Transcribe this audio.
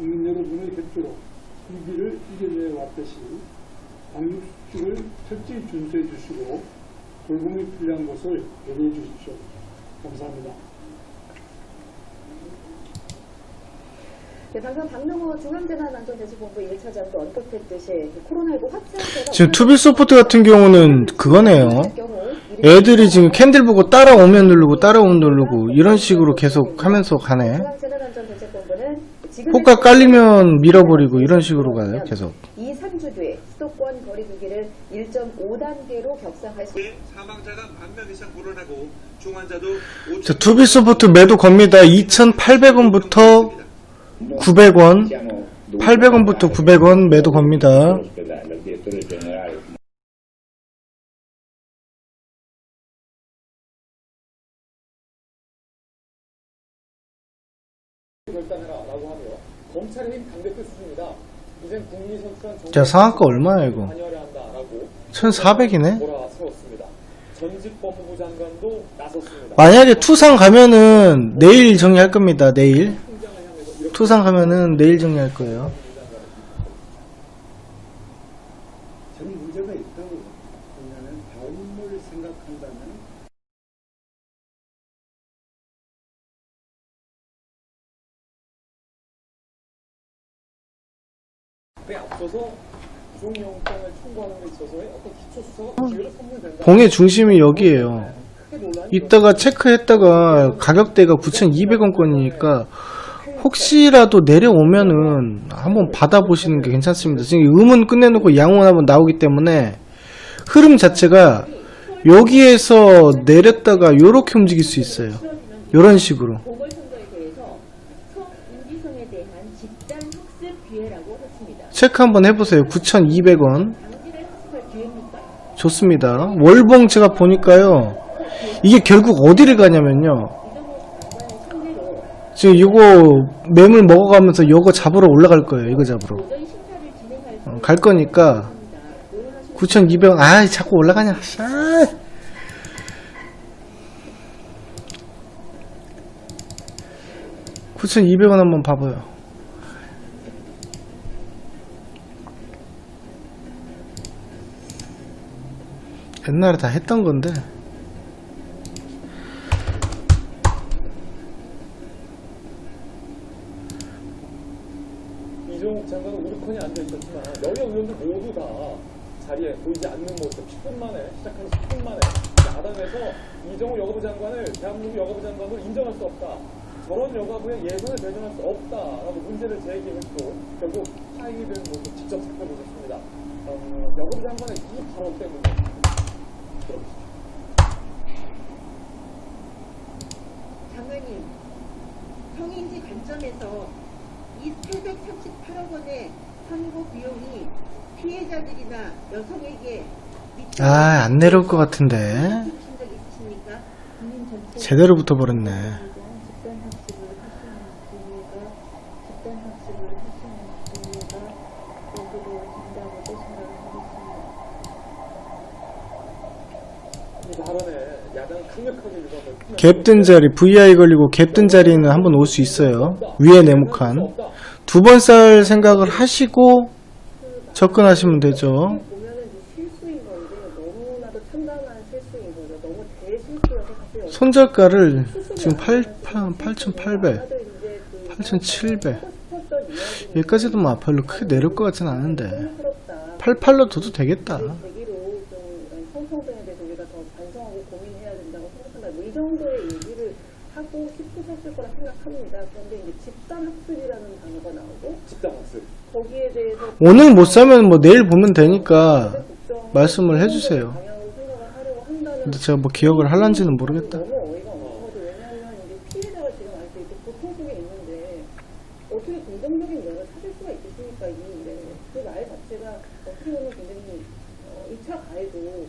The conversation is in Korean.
국민 여러분의 협조로 위기를 이겨내 왔듯이 방역 수칙을 철저히 준수해 주시고 돌봄이 필요한 것을 배려해 주십시오. 감사합니다. 네, 방금 박명호 중앙재난안전대책본부 1차장도 언급했듯이 코로나19 확산세가 지금 투비 소프트 같은 경우는 그거네요. 애들이 지금 캔들 보고 따라오면 누르고 따라오면 누르고 이런 식으로 계속 하면서 가네. 지금 호가 깔리면 밀어버리고 이런 식으로 가요. 계속. 2, 3주 뒤에 수도권 거리두기를 1.5단계로 격상할 수 사망자가 만명 이상 불어나고 중환자도 자, 투비소프트 매도 겁니다. 2,800원부터 900원, 800원부터 900원 매도 겁니다. 결단해라라고 하며 검찰의 힘 당대표 수준이다. 이젠 국민 선출한 정부 자, 상한가 얼마야, 이거? 관여해야 한다라고 1,400이네? 몰아세웠습니다. 전직 법무부 장관도 나섰습니다. 만약에 투상 가면은 내일 정리할 겁니다. 내일. 투상 가면은 내일 정리할 거예요. 저는 문제가 있다고 왜냐하면 다음을 생각한다면 앞서서 구속영장을 청구하는 데 있어서의 어떤 기초 수사가 기회를 선물된다. 봉의 중심이 여기에요. 이따가 체크했다가 가격대가 9,200원권이니까 혹시라도 내려오면은 한번 받아보시는 게 괜찮습니다. 지금 음은 끝내놓고 양은 한번 나오기 때문에 흐름 자체가 여기에서 내렸다가 요렇게 움직일 수 있어요. 요런 식으로. 보궐선거에 대해서 성인지성에 대한 집단 학습 기회라고 했습니다. 체크 한번 해보세요. 9,200원. 당신의 학습할 기회입니까? 좋습니다. 월봉 제가 보니까요. 이게 결국 어디를 가냐면요. 지금 이거 매물 먹어가면서 이거 잡으러 올라갈 거예요. 이거 잡으러. 어, 갈 거니까 9,200원. 아, 자꾸 올라가냐. 아. (9,200원) 한번 봐봐요 옛날에 다 했던 건데 이종욱 장관은 우르콘이 앉아 있었지만 여야 의원들 모두 다 자리에 보이지 않는 모습 10분 만에 시작한 10분 만에 야당에서 이종욱 여가부 장관을 대한민국 여가부 장관으로 인정할 수 없다. 저런 여가부의 예선을 배정할 수 없다라고 문제를 제기했고 결국 파행이 된 모습 직접 살펴보셨습니다. 어, 여가부 장관의 이 발언 때문에. 장관님, 성인지 관점에서 이 838억 원의 선고 비용이 피해자들이나 여성에게 아 안 내려올 것 같은데. 제대로 붙어버렸네 갭든 자리 VI 걸리고 갭든 자리는 한번 올 수 있어요. 위에 네모칸. 두 번 쌀 생각을 하시고 접근하시면 되죠. 손절가를 지금 8, 8,800 다들 이제 그8,700 하고 싶었던 이야기를 여기까지도 뭐 별로 크게 내릴 것 같진 않은데. 부끄럽다. 88로 둬도 되겠다 그 계기로 좀 성평등에 대해서 우리가 더 반성하고 고민 해야 된다고 생각한다. 뭐 이 정도의 얘기를 하고 싶으셨을 거라 생각합니다. 그런데 이제 집단 학습이라는 단어가 나오고 집단 학습. 거기에 대해서 오늘 못 사면 뭐 내일 보면 되니까 국정 말씀을 해주세요 방향으로 생각을 하려고 한다는 근데 제가 뭐 기억을 할란지는 모르겠다 너무 어이가 없는 거죠. 왜냐하면 이제 피해자가 지금 아직도 이렇게 고통 속에 있는데 어떻게 긍정적인 면을 찾을 수가 있겠습니까 이 일에 그 말 자체가 어떻게 보면 굉장히 어, 2차 가해도